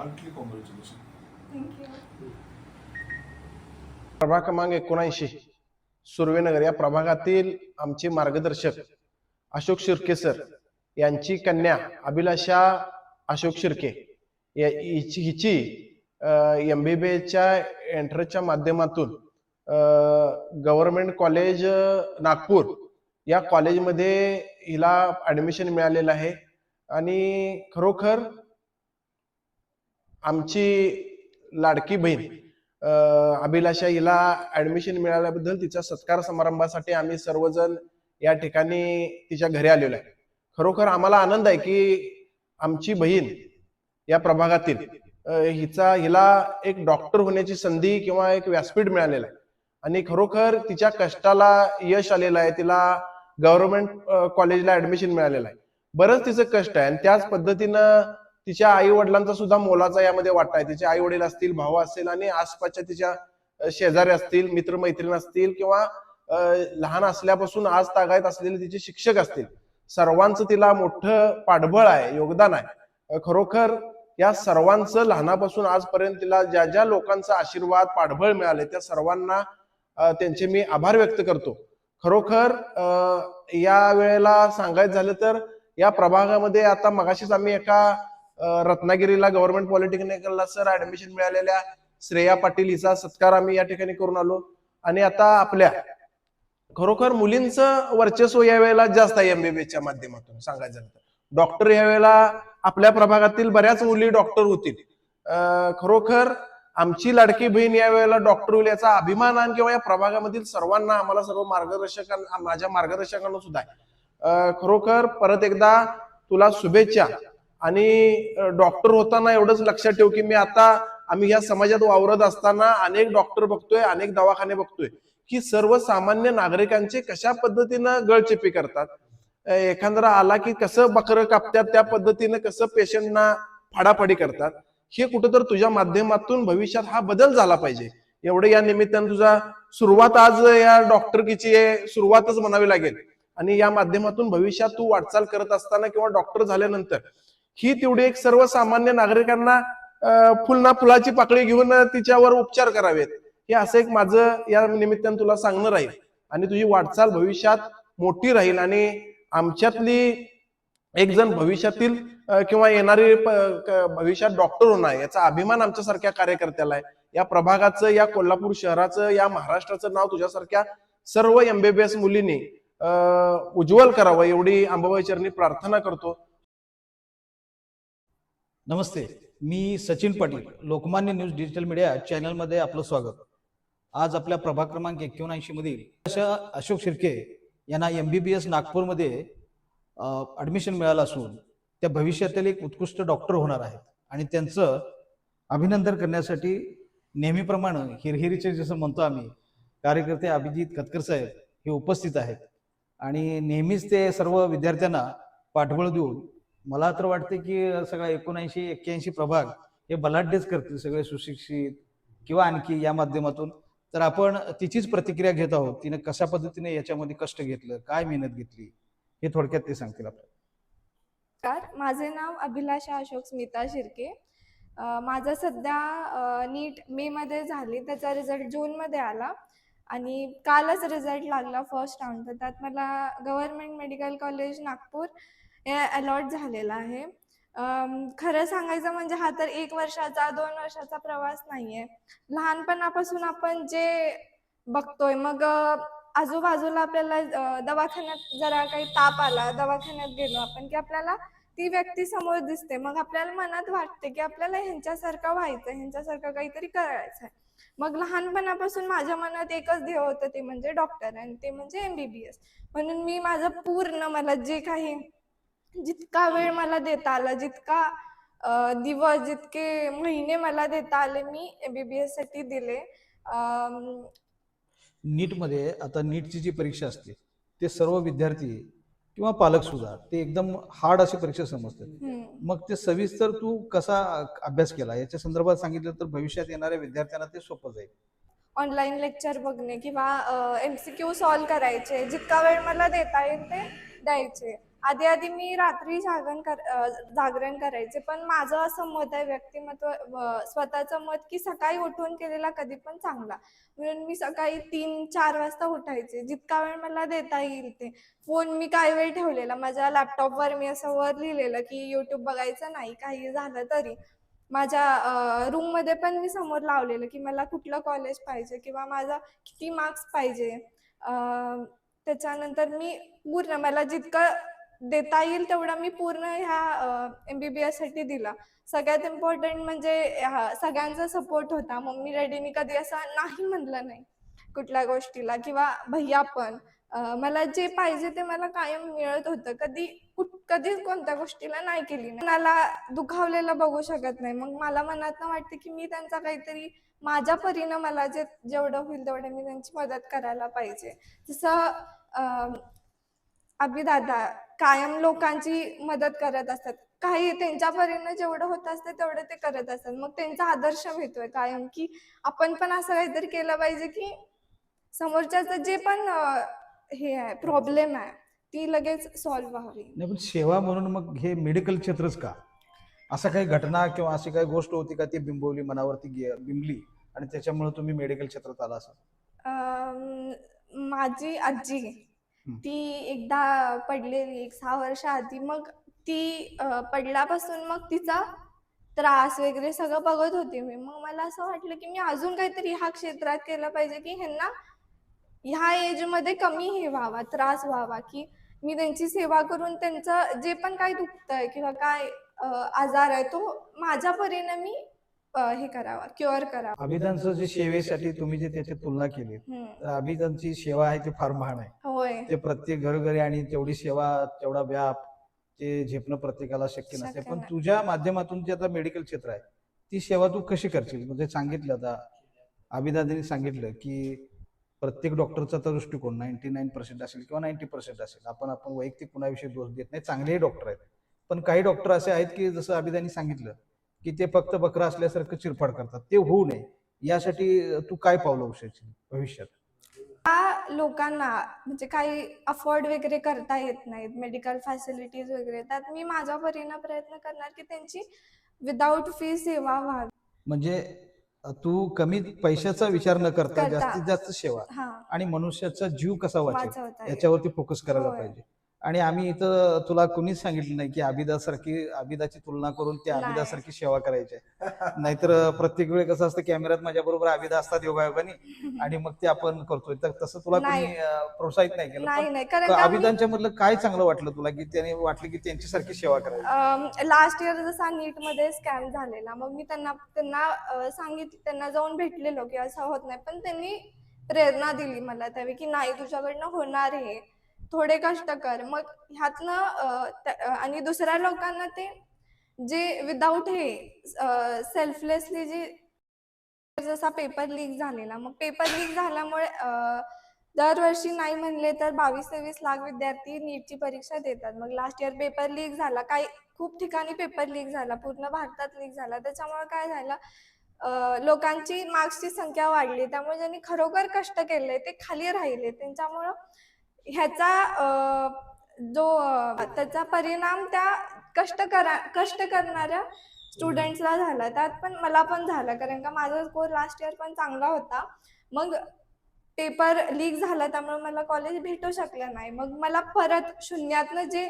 Hartley congratulation प्रभाग क्रमांक एकोणऐंशी सुर्वेनगर या प्रभागातील आमचे मार्गदर्शक अशोक शिर्के सर यांची कन्या अभिलाषा अशोक शिर्के या- हिची हिची एम बी बी एच्या एंट्रन्सच्या माध्यमातून गव्हर्नमेंट कॉलेज नागपूर या कॉलेजमध्ये हिला ऍडमिशन मिळालेलं आहे. आणि खरोखर आमची लाडकी बहीण अभिलाषा हिला ऍडमिशन मिळाल्याबद्दल तिच्या सत्कार समारंभासाठी आम्ही सर्वजण या ठिकाणी तिच्या घरी आलेलो आहे. खरोखर आम्हाला आनंद आहे की आमची बहीण या प्रभागातील हिचा हिला एक डॉक्टर होण्याची संधी किंवा एक व्यासपीठ मिळालेलं आहे. आणि खरोखर तिच्या कष्टाला यश आलेलं आहे तिला गव्हर्नमेंट कॉलेजला ऍडमिशन मिळालेलं आहे. बरंच तिचं कष्ट आहे आणि त्याच पद्धतीनं तिच्या आई वडिलांचा सुद्धा मोलाचा यामध्ये वाटा आहे. तिचे आई वडील असतील भाऊ असतील आणि आसपासच्या तिच्या शेजारी असतील मित्रमैत्रीण असतील किंवा लहान असल्यापासून आज तागायत असलेले तिचे शिक्षक असतील. सर्वांचं तिला मोठं पाठबळ आहे योगदान आहे. खरोखर या सर्वांचं लहानापासून आजपर्यंत तिला ज्या ज्या लोकांचा आशीर्वाद पाठबळ मिळाले त्या सर्वांना त्यांचे मी आभार व्यक्त करतो. खरोखर या वेळेला सांगायचं झालं तर या प्रभागामध्ये आता मगाशीच आम्ही एका रत्नागिरीला गव्हर्नमेंट पॉलिटेक्निकलला सर ऍडमिशन मिळालेल्या श्रेया पाटील हिचा सत्कार आम्ही या ठिकाणी करून आलो. आणि आता आपल्या खरोखर मुलींचं वर्चस्व या वेळेला जास्त आहे एमबीबीएसच्या माध्यमातून सांगायचं झालं तर. डॉक्टर या वेळेला आपल्या प्रभागातील बऱ्याच मुली डॉक्टर होतील. खरोखर आमची लाडकी बहीण या वेळेला डॉक्टर होईल याचा अभिमान आणि किंवा या प्रभागामधील सर्वांना आम्हाला सर्व मार्गदर्शकांना माझ्या मार्गदर्शकांना सुद्धा आहे. खरोखर परत एकदा तुला शुभेच्छा. आणि डॉक्टर होताना एवढंच लक्षात ठेव की मी आता आम्ही या समाजात वावरत असताना अनेक डॉक्टर बघतोय अनेक दवाखाने बघतोय. की सर्वसामान्य नागरिकांचे कशा पद्धतीनं गळचेपी करतात? एखादा आला की कसं बकरं कापतात त्या पद्धतीनं कसं पेशंटना फाडाफाडी करतात? हे कुठंतर तुझ्या माध्यमातून भविष्यात हा बदल झाला पाहिजे. एवढं या निमित्तानं तुझा सुरुवात आज या डॉक्टरकीची सुरुवातच म्हणावी लागेल. आणि या माध्यमातून भविष्यात तू वाटचाल करत असताना किंवा डॉक्टर झाल्यानंतर ही तेवढी एक सर्वसामान्य नागरिकांना फुलना फुलाची पाकळी घेऊन तिच्यावर उपचार करावेत. हे असं एक माझं या निमित्तानं तुला सांगणं राहील. आणि तुझी वाटचाल भविष्यात मोठी राहील आणि आमच्यातली एक जण भविष्यातील किंवा येणारी भविष्यात डॉक्टर होणार याचा अभिमान आमच्यासारख्या कार्यकर्त्याला आहे. या प्रभागाचं या कोल्हापूर शहराचं या महाराष्ट्राचं नाव तुझ्यासारख्या सर्व एमबीबीएस मुलींनी अं, उज्ज्वल करावं एवढी अंबाबाई चरणी प्रार्थना करतो. नमस्ते मी Sachin Patil Lokmanya news digital media चॅनलमध्ये आपलं स्वागत. आज आपल्या प्रभाग क्रमांक एक्क्याऐंशी मधील अशा अशोक शिर्के यांना एम बी बी एस नागपूरमध्ये ॲडमिशन मिळालं असून त्या भविष्यातील एक उत्कृष्ट डॉक्टर होणार आहेत. आणि त्यांचं अभिनंदन करण्यासाठी नेहमीप्रमाणे हिरहिरीचे जसं म्हणतो आम्ही कार्यकर्ते अभिजित खतकर साहेब हे उपस्थित आहेत. आणि नेहमीच ते सर्व विद्यार्थ्यांना पाठबळ देऊन मला तर वाटते की सगळा एकोणऐंशी एक्क्याऐंशी प्रभाग हे बलाढ्यच करतील सगळे सुशिक्षित किंवा आणखी या माध्यमातून. तर आपण तिचीच प्रतिक्रिया घेत आहोत. तिने कशा पद्धतीने याच्यामध्ये कष्ट घेतलं काय मेहनत घेतली हे थोडक्यात ते सांगतील आपल्याला. माझे नाव अभिलाषा अशोक स्मिता शिर्के. माझा सध्या नीट मे मध्ये झाली त्याचा रिझल्ट जूनमध्ये आला आणि कालच रिझल्ट लागला फर्स्ट राऊंड तर त्यात मला government medical college Nagpur allot झालेलं आहे. खरं सांगायचं म्हणजे हा तर एक वर्षाचा दोन वर्षाचा प्रवास नाही आहे लहानपणापासून आपण जे बघतोय मग आजूबाजूला आपल्याला दवाखान्यात जरा काही ताप आला दवाखान्यात गेलो आपण की आपल्याला ती व्यक्ती समोर दिसते. मग आपल्याला मनात वाटते की आपल्याला ह्यांच्यासारखं व्हायचं ह्यांच्यासारखं काहीतरी करायचं आहे मग लहानपणापासून माझ्या मनात एकच ध्येय होतं ते म्हणजे डॉक्टर आणि ते म्हणजे एमबीबीएस म्हणून मी माझं पूर्ण मला जे काही जितका वेळ मला देता आला जितका अ, दिवस जितके महिने मला देता आले मी एमबीबीएससाठी दिले. अम, नीटमध्ये आता नीटची जी परीक्षा असते ते सर्व विद्यार्थी किंवा पालक सुद्धा ते एकदम हार्ड अशी परीक्षा समजतात. हम्म. मग ते सविस्तर तू कसा अभ्यास केला? याच्या संदर्भात सांगितलं तर भविष्यात येणाऱ्या विद्यार्थ्यांना ते सोपं जाईल. ऑनलाईन लेक्चर बघणे किंवा एम सी क्यू सॉल्व करायचे जितका वेळ मला देता येईल ते द्यायचे. आधी आधी मी रात्री जागरण कर अ, जागरण करायचे पण माझं असं मत आहे व्यक्तिमत्व स्वतःचं मत की सकाळी उठून केलेला कधी पण चांगला. म्हणून मी सकाळी तीन चार वाजता उठायचे. जितका वेळ मला देता येईल ते. फोन मी काही वेळ ठेवलेला. माझ्या लॅपटॉपवर मी असं वर लिहिलेलं की युट्यूब बघायचं नाही काही झालं तरी. माझ्या रूममध्ये पण मी समोर लावलेलं की मला कुठलं कॉलेज पाहिजे किंवा माझा किती मार्क्स पाहिजे. त्याच्यानंतर मी पूर्ण मला जितकं देता येईल तेवढं मी पूर्ण ह्या एम बी बी दिला. सगळ्यात इम्पॉर्टंट म्हणजे सगळ्यांचा सपोर्ट होता. मम्मी डॅडीनी कधी असं नाही म्हणलं नाही कुठल्या गोष्टीला किंवा भैया पण. मला जे पाहिजे ते मला कायम मिळत होतं. कधी कुठ कधीच कोणत्या गोष्टीला नाही केली. मला दुखावलेलं बघू शकत नाही. मग मला मनात वाटते की मी त्यांचा काहीतरी माझ्या परीनं मला जे जेवढं होईल तेवढं मी त्यांची मदत करायला पाहिजे. जसं अभिदादा कायम लोकांची मदत करत असतात. काही त्यांच्या परीनं जेवढं होत असतं तेवढं ते करत असतात. मग त्यांचा आदर्श मिळतोय कायम की आपण पण असं काहीतरी केलं पाहिजे की समोरच्याचं जे पण हे आहे प्रॉब्लेम आहे ती लगेच सॉल्व्ह व्हावी. नाही पण सेवा म्हणून मग हे मेडिकल क्षेत्रच का? असं काही घटना किंवा अशी काही गोष्ट होती का ती बिंबवली मनावरती गे- बिंबली आणि त्याच्यामुळे तुम्ही मेडिकल क्षेत्रात आला असं अं, माझी आजी. ती एकदा पडलेली एक सहा वर्ष आधी मग ती पडल्यापासून मग तिचा त्रास वगैरे सगळं बघत होते मी. मग मला असं वाटलं की मी अजून काहीतरी ह्या क्षेत्रात केलं पाहिजे की ह्यांना ह्या एजमध्ये कमी हे व्हावा त्रास व्हावा की मी त्यांची सेवा करून त्यांचं जे पण काही दुखतंय किंवा काय आजार आहे तो माझ्या परीने मी हे करावा क्युअर करावा. अभिदानचं जे सेवेसाठी तुम्ही जे त्याची तुलना केली हम्म. तर अभिदानची सेवा आहे ती फार महान आहे. होय. ते प्रत्येक घरोघरी आणि तेवढी सेवा तेवढा व्याप ते झेपणं प्रत्येकाला शक्य नसते. शक्य पण नाही. तुझ्या माध्यमातून जे आता मेडिकल क्षेत्र आहे ती सेवा तू कशी करशील? म्हणजे सांगितलं आता अभिदादांनी सांगितलं की प्रत्येक डॉक्टरचा तर दृष्टिकोन नाईन्टी नाईन पर्सेंट असेल किंवा नाईन्टी पर्सेंट असेल. आपण आपण वैयक्तिक कुणाविषयी दोष देत नाही. चांगलेही डॉक्टर आहेत. पण काही डॉक्टर असे आहेत की जसं अभिदानी सांगितलं की ते फक्त बकरा असल्यासारखं चिरफाड करतात. ते होऊ नये. यासाठी तू काय पावलं उचलशील भविष्यात? त्या लोकांना म्हणजे काही अफोर्ड वगैरे करता येत नाहीत मेडिकल फॅसिलिटीज वगैरे त्यात मी माझ्या परीनं प्रयत्न करणार की त्यांची विदाऊट फी सेवा व्हावी. म्हणजे तू कमी पैशाचा विचार न करता करता. जास्तीत जास्त सेवा हा. आणि मनुष्याचा जीव कसा वाचेल? वाचवता येईल. याच्यावरती फोकस करायला होय. पाहिजे. आणि आम्ही इथं तुला कुणीच सांगितलं नाही की आबिदासारखी आबिदाची तुलना करून त्या नाही. आबिदासारखी सेवा करायची आहे. नाहीतर प्रत्येक वेळी कसं असतं कॅमेऱ्यात माझ्या बरोबर आबिदा असतात योगायोगाने आणि मग ते आपण करतोय. तर तसं तुला नाही. कोणी अ, प्रोत्साहित नाही केलं? नाही पण नाही. कारण तर का आबिदांच्या मधलं काय चांगलं वाटलं तुला की त्याने वाटलं की त्यांच्यासारखी सेवा करायची? लास्ट इयर जसा नीटमध्ये स्कॅम झालेला. मग मी त्यांना त्यांना अं, सांगितलं त्यांना जाऊन भेटलेलो की असं होत नाही. पण त्यांनी प्रेरणा दिली मला त्यावेळी की नाही तुझ्याकडनं होणार हे थोडे कष्ट कर. मग ह्यातनं आणि दुसऱ्या लोकांना ते जे विदाऊट हे सेल्फलेसली जे जसा पेपर लीक झालेला मग पेपर लीक झाल्यामुळे दरवर्षी नाही म्हणले तर बावीस तेवीस लाख विद्यार्थी नीटची परीक्षा देतात. मग लास्ट इयर पेपर लीक झाला काही खूप ठिकाणी पेपर लीक झाला पूर्ण भारतात लीक झाला. त्याच्यामुळे काय झालं लोकांची मार्क्सची संख्या वाढली. त्यामुळे ज्यांनी खरोखर कष्ट केले ते खाली राहिले. त्यांच्यामुळं ह्याचा जो त्याचा परिणाम त्या कष्ट करा कष्ट करणाऱ्या स्टुडंट्सला झाला. त्यात पण मला पण झाला. कारण का माझा स्कोर लास्ट इयर पण चांगला होता. मग पेपर लीक झाला त्यामुळे मला कॉलेज भेटू शकलं नाही. मग मला परत शून्यातनं जे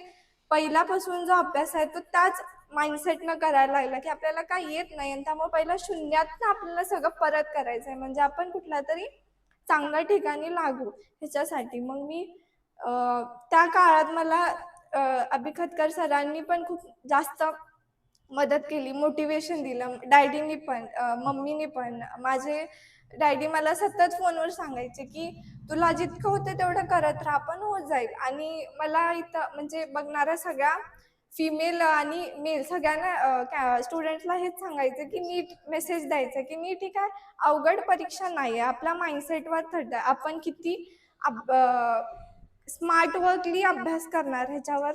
पहिल्यापासून जो अभ्यास आहे तो त्याच माइंडसेटनं करायला लागला की आपल्याला काही येत नाही. आणि त्यामुळे पहिला शून्यातनं आपल्याला सगळं परत करायचं आहे म्हणजे आपण कुठल्या तरी चांगल्या ठिकाणी लागू ह्याच्यासाठी. मग मी त्या काळात मला अभि अभिखतकर सरांनी पण खूप जास्त मदत केली मोटिवेशन दिलं. डॅडीनी पण मम्मीनी पण. माझे डॅडी मला सतत फोनवर सांगायचे की तुला जितकं होतं तेवढं करत राहा पण होत जाईल. आणि मला इथं म्हणजे बघणाऱ्या सगळ्या फिमेल आणि मेल सगळ्यांना स्टुडंटला हेच सांगायचं की नीट मेसेज द्यायचा की नीट ही काय अवघड परीक्षा नाही आहे आपला माइंडसेटवर ठरतं आपण किती स्मार्ट वर्कली अभ्यास करणार ह्याच्यावर?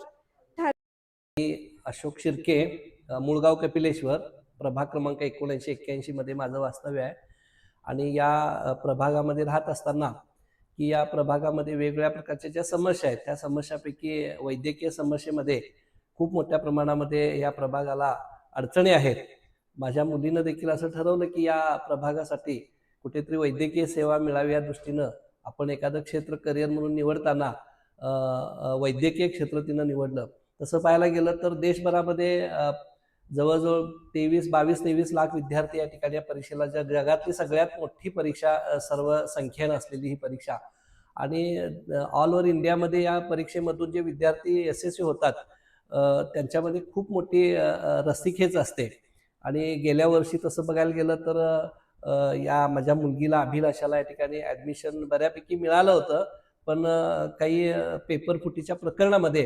अशोक शिर्के मुळगाव कपिलेश्वर प्रभाग क्रमांक एकोणऐंशी एक्क्याऐंशी मध्ये माझं वास्तव्य आहे. आणि या प्रभागामध्ये राहत असताना की या प्रभागामध्ये वेगवेगळ्या प्रकारच्या ज्या समस्या आहेत त्या समस्यापैकी वैद्यकीय समस्येमध्ये खूप मोठ्या प्रमाणामध्ये या प्रभागाला अडचणी आहेत. माझ्या मुलीनं देखील असं ठरवलं की या प्रभागासाठी कुठेतरी वैद्यकीय सेवा मिळावी या दृष्टीनं आपण एखादं क्षेत्र करिअर म्हणून निवडताना वैद्यकीय क्षेत्र तिनं निवडलं. तसं पाहायला गेलं तर देशभरामध्ये जवळजवळ तेवीस बावीस तेवीस लाख विद्यार्थी या ठिकाणी या परीक्षेला ज्या जगातली सगळ्यात मोठी परीक्षा सर्व संख्येनं असलेली ही परीक्षा. आणि ऑल ओव्हर इंडियामध्ये या परीक्षेमधून जे विद्यार्थी यशस्वी होतात त्यांच्यामध्ये खूप मोठी रसिकेच रस्सीखेच असते. आणि गेल्या वर्षी तसं बघायला गेलं तर या माझ्या मुलगीला अभिलाषाला या ठिकाणी ॲडमिशन बऱ्यापैकी मिळालं होतं. पण काही पेपर फुटीच्या प्रकरणामध्ये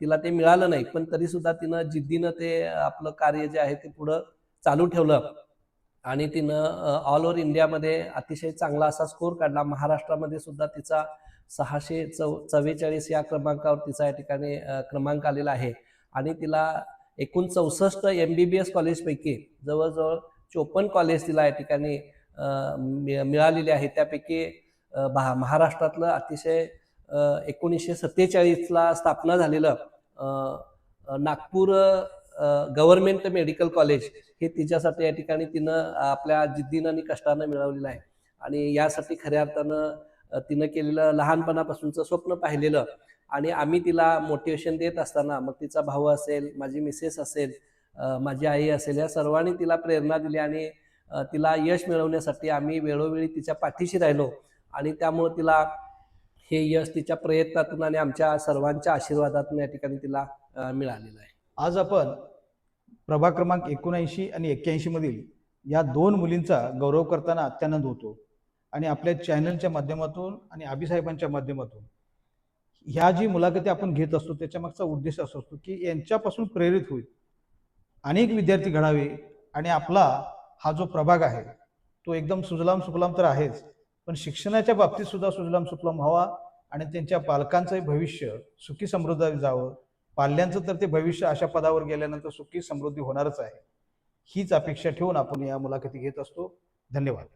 तिला ते मिळालं नाही. पण तरीसुद्धा तिनं जिद्दीनं ते आपलं कार्य जे आहे ते पुढं चालू ठेवलं. आणि तिनं ऑल ओव्हर इंडियामध्ये अतिशय चांगला असा स्कोर काढला. महाराष्ट्रामध्ये सुद्धा तिचा सहाशे चौ चव्वेचाळीस या क्रमांकावर तिचा या ठिकाणी क्रमांक आलेला आहे. आणि तिला एकूण चौसष्ट एम बी बी एस कॉलेजपैकी जवळजवळ चोपन्न कॉलेज तिला या ठिकाणी मिळालेले आहे. त्यापैकी भा- महाराष्ट्रातलं अतिशय एकोणीसशे सत्तेचाळीसला स्थापना झालेलं नागपूर गव्हर्नमेंट मेडिकल कॉलेज हे तिच्यासाठी या ठिकाणी तिनं आपल्या जिद्दीनं आणि कष्टानं मिळवलेलं आहे. आणि यासाठी खऱ्या अर्थानं तिनं केलेलं लहानपणापासूनचं स्वप्न पाहिलेलं. आणि आम्ही तिला मोटिवेशन देत असताना मग तिचा भाऊ असेल माझी मिसेस असेल माझी आई असेल या सर्वांनी तिला प्रेरणा दिली आणि तिला यश मिळवण्यासाठी आम्ही वेळोवेळी तिच्या पाठीशी राहिलो. आणि त्यामुळं तिला हे यश तिच्या प्रयत्नातून आणि आमच्या सर्वांच्या आशीर्वादातून या ठिकाणी तिला मिळालेलं आहे. आज आपण प्रभाग क्रमांक एकोणऐंशी आणि एक्क्याऐंशी मधील या दोन मुलींचा गौरव करताना अत्यानंद होतो. आणि आपल्या चॅनलच्या माध्यमातून आणि आबीसाहेबांच्या माध्यमातून ह्या जी मुलाखती आपण घेत असतो त्याच्या मागचा उद्देश असा असतो की यांच्यापासून प्रेरित होईल. अनेक विद्यार्थी घडावे आणि आपला हा जो प्रभाग आहे तो एकदम सुजलाम सुफलाम तर आहेच पण शिक्षणाच्या बाबतीत सुद्धा सुजलाम सुफलाम व्हावा आणि त्यांच्या पालकांचंही भविष्य सुखी समृद्ध जावं. पाल्यांचं तर ते भविष्य अशा पदावर गेल्यानंतर सुखी समृद्धी होणारच आहे. हीच अपेक्षा ठेवून आपण या मुलाखती घेत असतो. धन्यवाद.